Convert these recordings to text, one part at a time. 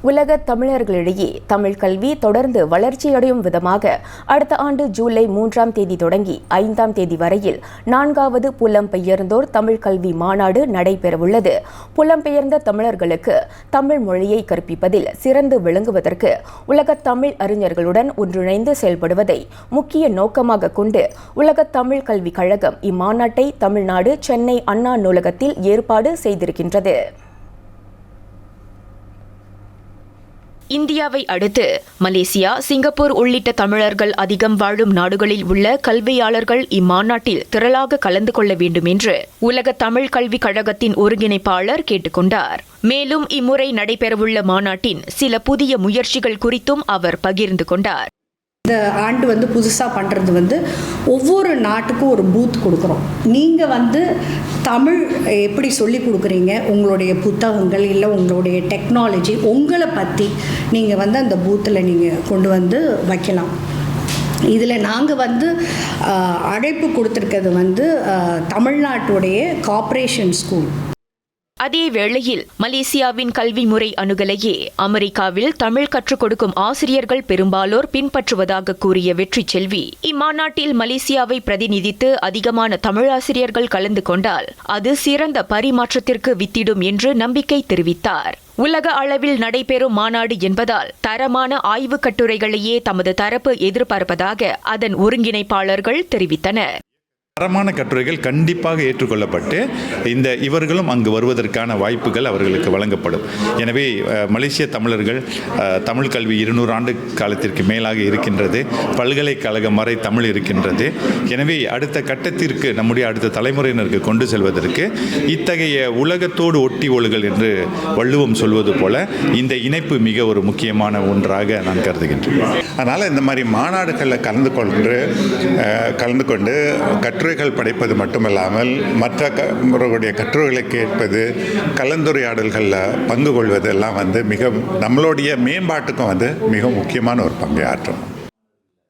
உலக தமிழர்களிடையே தமிழ் கல்வி தொடர்ந்து வளர்ச்சியடையும் விதமாக அடுத்த ஆண்டு ஜூலை மூன்றாம் தேதி தொடங்கி ஐந்தாம் தேதி வரையில் நான்காவது புலம்பெயர்ந்தோர் தமிழ் கல்வி மாநாடு நடைபெறவுள்ளது. புலம்பெயர்ந்த தமிழர்களுக்கு தமிழ் மொழியை கற்பிப்பதில் சிறந்து விளங்குவதற்கு உலக தமிழ் அறிஞர்களுடன் ஒன்றிணைந்து செயல்படுவதை முக்கிய நோக்கமாக கொண்டு உலக தமிழ் கல்விக் கழகம் இம்மாநாட்டை தமிழ்நாடு சென்னை அண்ணா நூலகத்தில் ஏற்பாடு செய்திருக்கின்றது. இந்தியாவை அடுத்து மலேசியா சிங்கப்பூர் உள்ளிட்ட தமிழர்கள் அதிகம் வாழும் நாடுகளில் உள்ள கல்வியாளர்கள் இம்மாநாட்டில் திரளாக கலந்து கொள்ள வேண்டும் என்று உலக தமிழ் கல்விக் கழகத்தின் ஒருங்கிணைப்பாளர் கேட்டுக்கொண்டார். மேலும் இம்முறை நடைபெறவுள்ள மாநாட்டின் சில புதிய முயற்சிகள் குறித்தும் அவர் பகிர்ந்து கொண்டார். இந்த ஆண்டு வந்து புதுசாக பண்ணுறது வந்து ஒவ்வொரு நாட்டுக்கும் ஒரு பூத் கொடுக்குறோம். நீங்கள் வந்து தமிழ் எப்படி சொல்லி கொடுக்குறீங்க? உங்களுடைய புத்தகங்கள் இல்லை உங்களுடைய டெக்னாலஜி உங்களை பற்றி நீங்கள் வந்து அந்த பூத்தில் நீங்கள் கொண்டு வந்து வைக்கலாம். இதில் நாங்கள் வந்து அழைப்பு கொடுத்துருக்கிறது வந்து தமிழ்நாட்டுடைய கார்ப்பரேஷன் ஸ்கூல் அதே வேளையில் மலேசியாவின் கல்வி முறை அணுகலையே அமெரிக்காவில் தமிழ் கற்றுக் கொடுக்கும் ஆசிரியர்கள் பெரும்பாலோர் பின்பற்றுவதாக கூறிய வெற்றி செல்வி இம்மாநாட்டில் மலேசியாவை பிரதிநிதித்து அதிகமான தமிழாசிரியர்கள் கலந்து கொண்டால் அது சிறந்த பரிமாற்றத்திற்கு வித்திடும் என்று நம்பிக்கை தெரிவித்தார். உலக அளவில் நடைபெறும் மாநாடு என்பதால் தரமான ஆய்வுக் கட்டுரைகளையே தமது தரப்பு எதிர்பார்ப்பதாக அதன் ஒருங்கிணைப்பாளர்கள் தெரிவித்தனர். தரமான கட்டுரைகள் கண்டிப்பாக ஏற்றுக்கொள்ளப்பட்டு இந்த இவர்களும் அங்கு வருவதற்கான வாய்ப்புகள் அவர்களுக்கு வழங்கப்படும். எனவே மலேசிய தமிழர்கள் தமிழ் கல்வி இருநூறு ஆண்டு காலத்திற்கு மேலாக இருக்கின்றது. பல்கலைக்கழகம் வரை தமிழ் இருக்கின்றது. எனவே அடுத்த கட்டத்திற்கு நம்முடைய அடுத்த தலைமுறையினருக்கு கொண்டு செல்வதற்கு இத்தகைய உலகத்தோடு ஒட்டி ஒழுகல் என்று வள்ளுவம் சொல்வது போல இந்த இணைப்பு மிக ஒரு முக்கியமான ஒன்றாக நான் கருதுகின்றேன். அதனால் இந்த மாதிரி மாநாடுகளில் கலந்து கொண்டு கலந்து கொண்டு கற்று கட்டுரைகள் படைப்பது மட்டுமல்லாமல் மற்ற கருடைய கட்டுரைகளை கேட்பது கலந்துரையாடல்களில் பங்கு கொள்வது எல்லாம் வந்து மிக நம்மளுடைய மேம்பாட்டுக்கும் வந்து மிக முக்கியமான ஒரு பங்கை ஆற்றும்.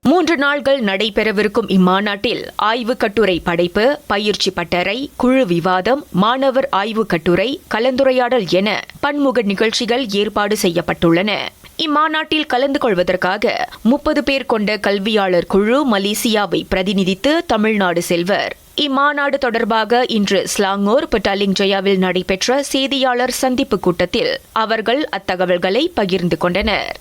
மூன்று நாள்கள் நடைபெறவிருக்கும் இம்மாநாட்டில் ஆய்வு கட்டுரை படைப்பு பயிற்சி பட்டறை குழு விவாதம் மாணவர் ஆய்வு கட்டுரை கலந்துரையாடல் என பன்முக நிகழ்ச்சிகள் ஏற்பாடு செய்யப்பட்டுள்ளன. இம்மாநாட்டில் கலந்து கொள்வதற்காக முப்பது பேர் கொண்ட கல்வியாளர் குழு மலேசியாவை பிரதிநிதித்து தமிழ்நாடு செல்வர். இம்மாநாடு தொடர்பாக இன்று ஸ்லாங்கோர் பட்டாலிங் ஜெயாவில் நடைபெற்ற செய்தியாளர் சந்திப்பு கூட்டத்தில் அவர்கள் அத்தகவல்களை பகிர்ந்து கொண்டனர்.